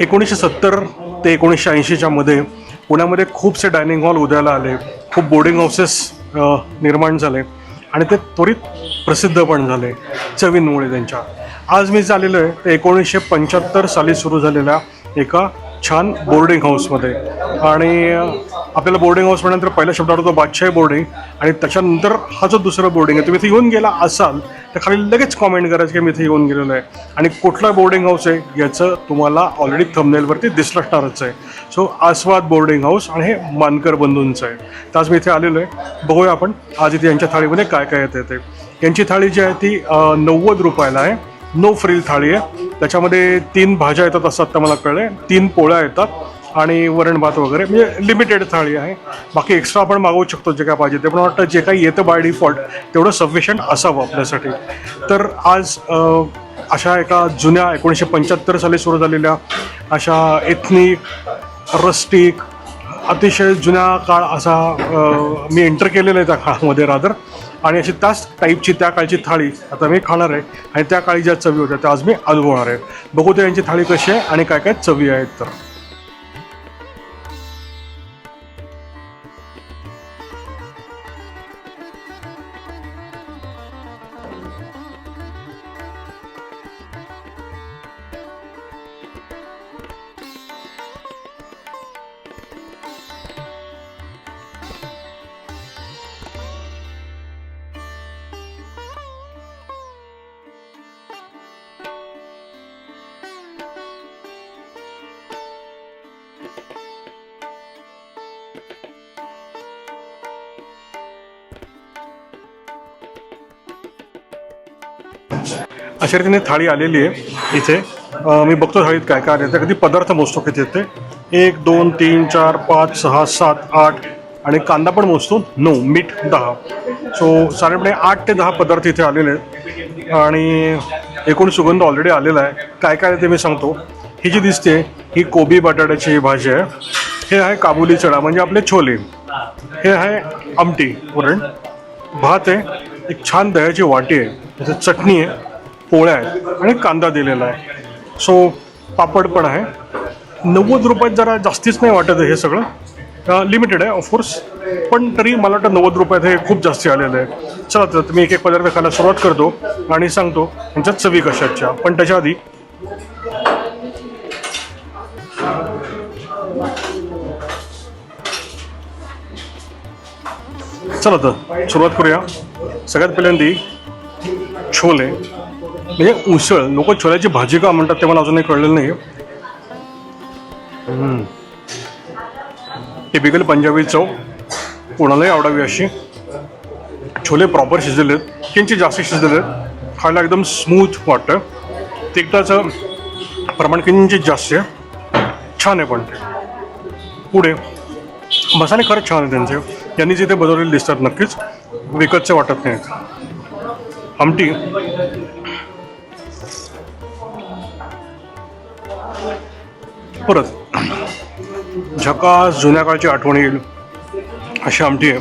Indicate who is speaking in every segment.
Speaker 1: एकोणीसशे सत्तर ते एकोणीसशे ऐंशीच्या मध्ये पुण्यामध्ये खूपसे डायनिंग हॉल उदयाला आले. खूप बोर्डिंग हाऊसेस निर्माण झाले. आणि ते त्वरित प्रसिद्ध पण झाले. चवींमुळे त्यांच्या. आज मी चाललेलो आहे. ते एकोणीसशे पंच्याहत्तर साली सुरू झालेल्या एका छान बोर्डिंग हाऊसमध्ये आणि आपल्याला बोर्डिंग हाऊस म्हटल्यानंतर पहिला शब्द आठवतो बादशाही बोर्डिंग आणि त्याच्यानंतर हा जो दुसरा बोर्डिंग आहे तुम्ही इथे येऊन गेला असाल तर खाली लगेच कॉमेंट करायचं की मी इथे येऊन गेलेलो आहे. आणि कुठला बोर्डिंग हाऊस आहे याचं तुम्हाला ऑलरेडी थंबनेलवरती दिसलं असणारच आहे. सो आस्वाद बोर्डिंग हाऊस आणि हे मानकर बंधूंचं आहे. तर आज मी इथे आलेलो आहे. बघूया आपण आज इथे यांच्या थाळीमध्ये काय काय येते ते. यांची थाळी जी आहे ती नव्वद रुपयाला आहे. नो फ्रिल थाळी आहे. त्याच्यामध्ये तीन भाज्या येतात असं आत्ता मला कळलं आहे तीन पोळ्या येतात आणि वरण भात वगैरे. म्हणजे लिमिटेड थाळी आहे. बाकी एक्स्ट्रा आपण मागवू शकतो जे काय पाहिजे ते. पण वाटतं जे काही येतं बाय डिफॉल्ट तेवढं सफिशियंट असावं आपल्यासाठी. तर आज अशा एका जुन्या एकोणीसशे पंच्याहत्तर साली सुरू झालेल्या अशा एथनिक रस्टिक अतिशय जुन्या काळ असा मी एंटर केलेला आहे त्या काळामध्ये रादर आणि अशी त्याच टाईपची त्या काळची थाळी आता मी खाणार आहे आणि त्या काळी ज्या चवी होत्या त्या आज मी अनुभवणार आहे. बघू ते यांची थाळी कशी आहे आणि काय काय चवी आहेत तर. अशा रीतीने थाळी आलेली आहे इथे. मी बघतो थाळीत काय काय येतं कधी पदार्थ मोजतो किती येते. एक दोन तीन चार पाच सहा सात आठ आणि कांदा पण मोजतो. नऊ मीठ दहा. सो साधारणपणे आठ ते दहा पदार्थ इथे आलेले आहेत. आणि एकूण सुगंध ऑलरेडी आलेला आहे. काय काय आहे ते मी सांगतो. ही जी दिसते ही कोबी बटाट्याची भाजी आहे. हे आहे काबुली चणा म्हणजे आपले छोले. हे आहे आमटी पुरण भात आहे एक छान दह्याची वाटी आहे. त्याच्यात चटणी आहे पोळ्या आहेत आणि कांदा दिलेला आहे. सो पापड पण आहे. नव्वद रुपयात जरा जास्तीच नाही वाटत आहे हे सगळं. लिमिटेड आहे ऑफकोर्स पण तरी मला वाटतं नव्वद रुपयात हे खूप जास्ती आलेलं आहे. चला तर मी एक एक पदार्थ खायला सुरुवात करतो आणि सांगतो त्यांच्यात चवी कशाच्या पण त्याच्या आधी चला तर सुरुवात करूया. सगळ्यात पहिल्यांदा छोले म्हणजे उसळ लोक छोल्याची भाजी का म्हणतात ते मला अजूनही कळलेलं नाही टिपिकल पंजाबी चव कोणालाही आवडावी अशी. छोले प्रॉपर शिजलेले आहेत किंचित जास्त शिजलेले आहेत. खायला एकदम स्मूथ वाटतं. तिखटाचं प्रमाण किंचित जास्त आहे. छान आहे पण. पुढे मसाले खरंच छान आहेत त्यांचे. त्यांनी जिथे बनवलेले दिसतात नक्कीच. विकतचे वाटत नाहीत. आमटी परत. झकास जुन्या काळची आठवण येईल. अशी आमटी आहे.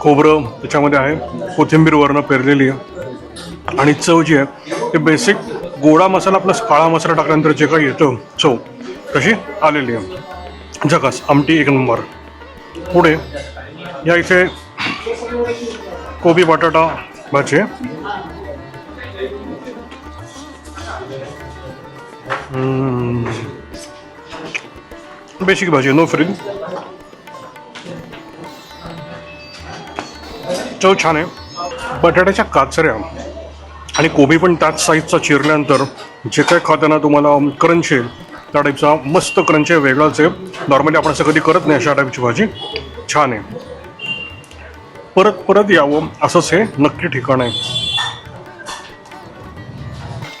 Speaker 1: खोबरं त्याच्यामध्ये आहे. कोथिंबीरवरनं पेरलेली आहे. आणि चव जी आहे ते बेसिक गोडा मसाला प्लस काळा मसाला टाकल्यानंतर जे काही येतं चव तशी आलेली आहे. झकास आमटी एक नंबर. पुढे या इथे कोबी बटाटा भाजी आहे. हम्म. बेसिक भाजी नो फ्रिज चव छान आहे. बटाट्याच्या काचऱ्या आणि कोबी पण त्याच साईजचा चिरल्यानंतर जे काय खाताना तुम्हाला क्रंच येईल त्या टाईपचा मस्त क्रंच आहे वेगळाच आहे. नॉर्मली आपण असं कधी करत नाही अशा टाईपची भाजी. छान आहे. परत परत यावं असंच हे नक्की ठिकाण आहे.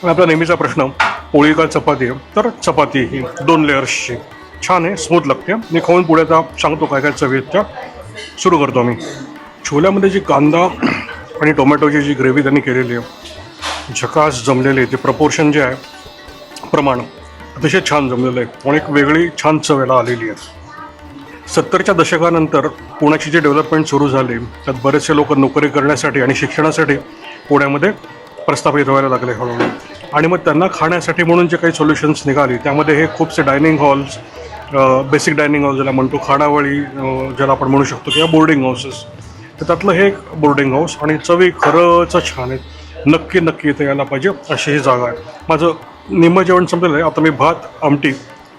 Speaker 1: आपला नेहमीचा प्रश्न पोळी का चपाती आहे. तर चपाती ही दोन लेअर्सची छान आहे स्मूथ लागते. मी खाऊन पुढे आता सांगतो काय काय चवी आहेत त्या. सुरू करतो मी छोल्यामध्ये जी कांदा आणि टोमॅटोची जी ग्रेव्ही त्यांनी केलेली आहे झकास जमलेली आहे ते प्रपोर्शन जे आहे प्रमाण अतिशय छान जमलेलं आहे. पण एक वेगळी छान चवेला आलेली आहे. सत्तरच्या दशकानंतर पुण्याची जी डेव्हलपमेंट सुरू झाली त्यात बरेचसे लोक नोकरी करण्यासाठी आणि शिक्षणासाठी पुण्यामध्ये प्रस्थापित व्हायला लागले हळूहळू. आणि मग त्यांना खाण्यासाठी म्हणून जे काही सोल्युशन्स निघाली त्यामध्ये हे खूपसे dining halls basic dining hall ज्याला म्हणतो खाणावळी ज्याला आपण म्हणू शकतो किंवा बोर्डिंग हाऊसेस तर त्यातलं हे एक बोर्डिंग हाऊस आणि चवी खरंच छान आहेत नक्की नक्की इथे यायला पाहिजे अशी ही जागा आहे. माझं निम्म जेवण संपलेलं आहे. आता मी भात आमटी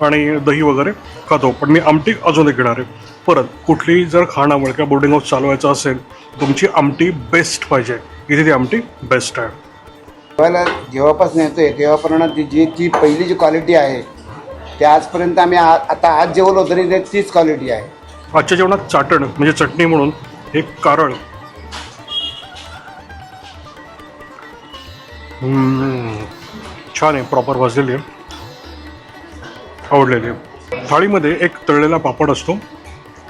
Speaker 1: आणि दही वगैरे खातो. पण मी आमटी अजून एक घेणार आहे. परत कुठलीही जर खानावळ किंवा बोर्डिंग हाऊस चालवायचं असेल तुमची आमटी बेस्ट पाहिजे. इथे ती आमटी बेस्ट आहे.
Speaker 2: जेवायला जेव्हापासून येतोय तेव्हापर्यंत ती जी ती पहिली जी क्वालिटी आहे ते आजपर्यंत आम्ही आ- आता आज जेवलो तरी ते तीच क्वालिटी आहे.
Speaker 1: आजच्या जेवणात चाटण म्हणजे चटणी म्हणून एक कारळ हम्म, छान आहे प्रॉपर भाजलेली आहे. आवडलेली आहे. थाळीमध्ये एक तळलेला पापड असतो.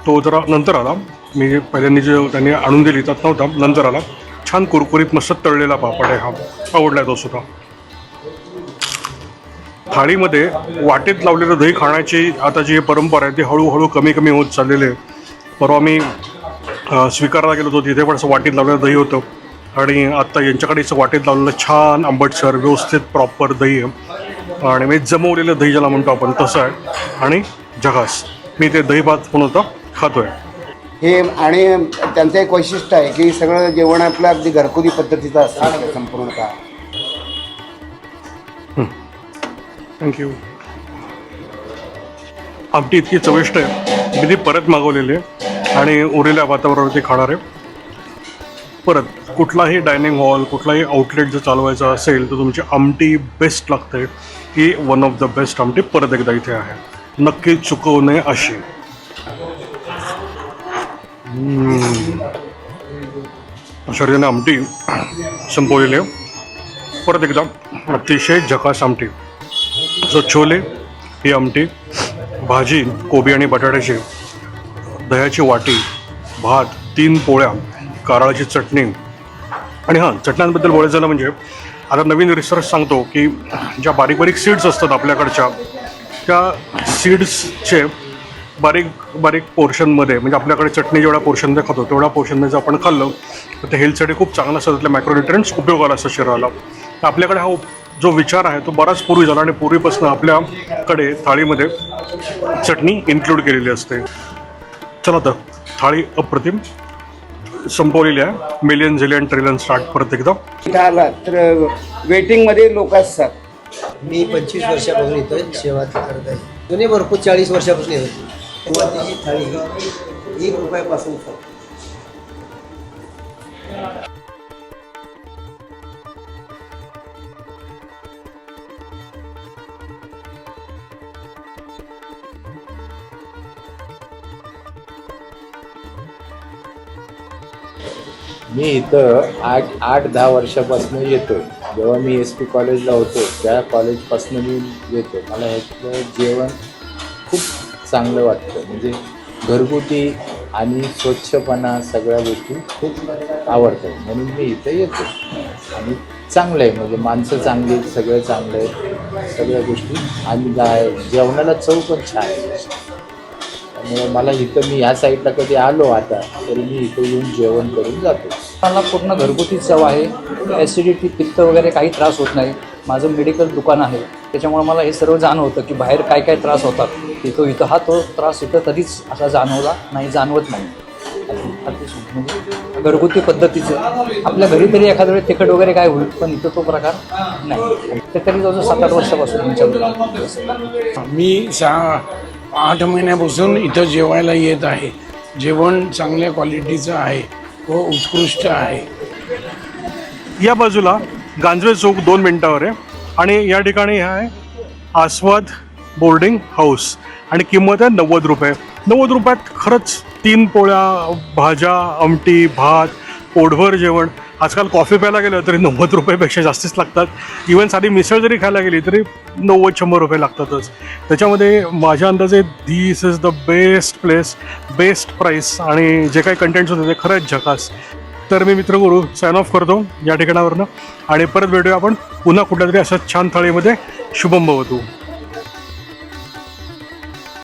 Speaker 1: तो जरा नंतर आला. मी पहिल्यांनी जे त्यांनी आणून दिली त्यात नव्हता. नंतर आला. छान कुरकुरीत मस्त तळलेला पापड आहे हा. आवडला तो सुद्धा. थाळीमध्ये वाटेत लावलेलं दही खाण्याची आता जी परंपरा आहे ती हळूहळू कमी कमी होत चाललेली आहे. परवा मी स्वीकारायला गेलो होतो तिथे पण असं वाटेत लावलेलं दही होतं. आणि आत्ता यांच्याकडे असं वाटेत लावलेलं छान आंबटसर व्यवस्थित प्रॉपर दही आहे. आणि मी जमवलेलं दही ज्याला म्हणतो आपण तसं आहे. आणि जगास. मी ते दही भात म्हणून खातोय.
Speaker 2: हे आणि त्यांचं एक वैशिष्ट्य आहे की सगळं जेवण आपलं अगदी घरगुती पद्धतीचं असतं संपूर्णतः
Speaker 1: थँक्यू आमटी इतकी चविष्ट आहे. मी ती परत मागवलेली आहे आणि उरलेल्या भाताबरोबर ती खाणार आहे. परत कुठलाही डायनिंग हॉल कुठलाही आउटलेट जर चालवायचा असेल तर तुमची आमटी बेस्ट लागते. ही वन ऑफ द बेस्ट आमटी परत एकदा इथे आहे. नक्की चुकवू नये अशी. शरीराने आमटी संपवलेली आहे. परत एकदा अतिशय झकास आमटी. सो छोले ही आमटी भाजी कोबी आणि बटाट्याची दह्याची वाटी भात तीन पोळ्या कारळाची चटणी. आणि हां चटण्यांबद्दल बोलायचं झालं म्हणजे आता नवीन रिसर्च सांगतो की ज्या बारीक बारीक सीड्स असतात आपल्याकडच्या त्या सीड्सचे बारीक बारीक पोर्शनमध्ये म्हणजे आपल्याकडे चटणी जेवढ्या पोर्शनमध्ये खातो तेवढ्या पोर्शनमध्ये जर आपण खाल्लं तर ते हेल्थसाठी खूप चांगलं असतं त्यातल्या मॅक्रोन्युट्रियन्स उपयोगाला असतं शरीराला. तर आपल्याकडे हा जो विचार आहे तो बराच पूर्वी झाला आणि पूर्वीपासून आपल्याकडे थाळीमध्ये चटणी इन्क्लूड केलेली असते. चला तर थाळी अप्रतिम संपवलेली आहे. मिलियन झिलियन ट्रिलियन स्टार्ट परत एकदा.
Speaker 2: इथं आला तर वेटिंगमध्ये लोक असतात.
Speaker 3: मी पंचवीस वर्षापासून इथं सेवा करत आहे. जुने भरपूर चाळीस वर्षापासून येत सुरुवातीची थाळी ही एक रुपयापासून.
Speaker 4: मी इथं आठ आठ दहा वर्षापासून येतो जेव्हा मी एस पी कॉलेजला होतो त्या कॉलेजपासून मी येतो मला ह्यातलं जेवण खूप चांगलं वाटतं. म्हणजे घरगुती आणि स्वच्छपणा सगळ्या गोष्टी खूप आवडतात. म्हणून मी इथं येतो आणि चांगलं आहे. म्हणजे माणसं चांगली आहेत, सगळं चांगलं आहे. सगळ्या गोष्टी. आणि जेवणाला चव पण छान आहे. त्यामुळे मला इथं मी ह्या साईडला कधी आलो आता तरी मी इथं येऊन जेवण करून जातो.
Speaker 5: मला पूर्ण घरगुती चव आहे. ॲसिडिटी पित्त वगैरे काही त्रास होत नाही. माझं मेडिकल दुकान आहे. त्याच्यामुळे मला हे सर्व जाणवतं की बाहेर काय काय त्रास होतात. तिथं इथं हा तो त्रास इथं तरीच असा जाणवला नाही जाणवत नाही. म्हणजे घरगुती पद्धतीचं. आपल्या घरी तरी एखाद्या वेळेस तिखट वगैरे काय होईल पण इथं तो प्रकार नाही. ते तरी जवळजवळ सात आठ वर्षापासून
Speaker 6: मी सहा आठ महिन्यापासून इथं जेवायला येत आहे. जेवण चांगल्या क्वालिटीचं आहे. व उत्कृष्ट आहे.
Speaker 1: या बाजूला गांजवे चौक दोन मिनटावर आहे. आणि या ठिकाणी हा आहे आस्वाद बोर्डिंग हाऊस. आणि किंमत आहे नव्वद रुपये. नव्वद रुपयात खरंच तीन पोळ्या भाज्या आमटी भात पोटभर जेवण. आजकाल कॉफी प्यायला गेलं तरी नव्वद रुपयापेक्षा जास्तीच लागतात. इवन साधी मिसळ जरी खायला गेली तरी नव्वद शंभर रुपये लागतातच. त्याच्यामध्ये माझ्या अंदाजे this is the best place best price आणि जे काही कंटेंट्स होते ते खरंच झकास. तर मी मित्रगुरू साइन ऑफ करतो या ठिकाणावरनं. आणि परत भेटूया आपण पुन्हा कुठल्या तरी अशा छान थाळीमध्ये. शुभम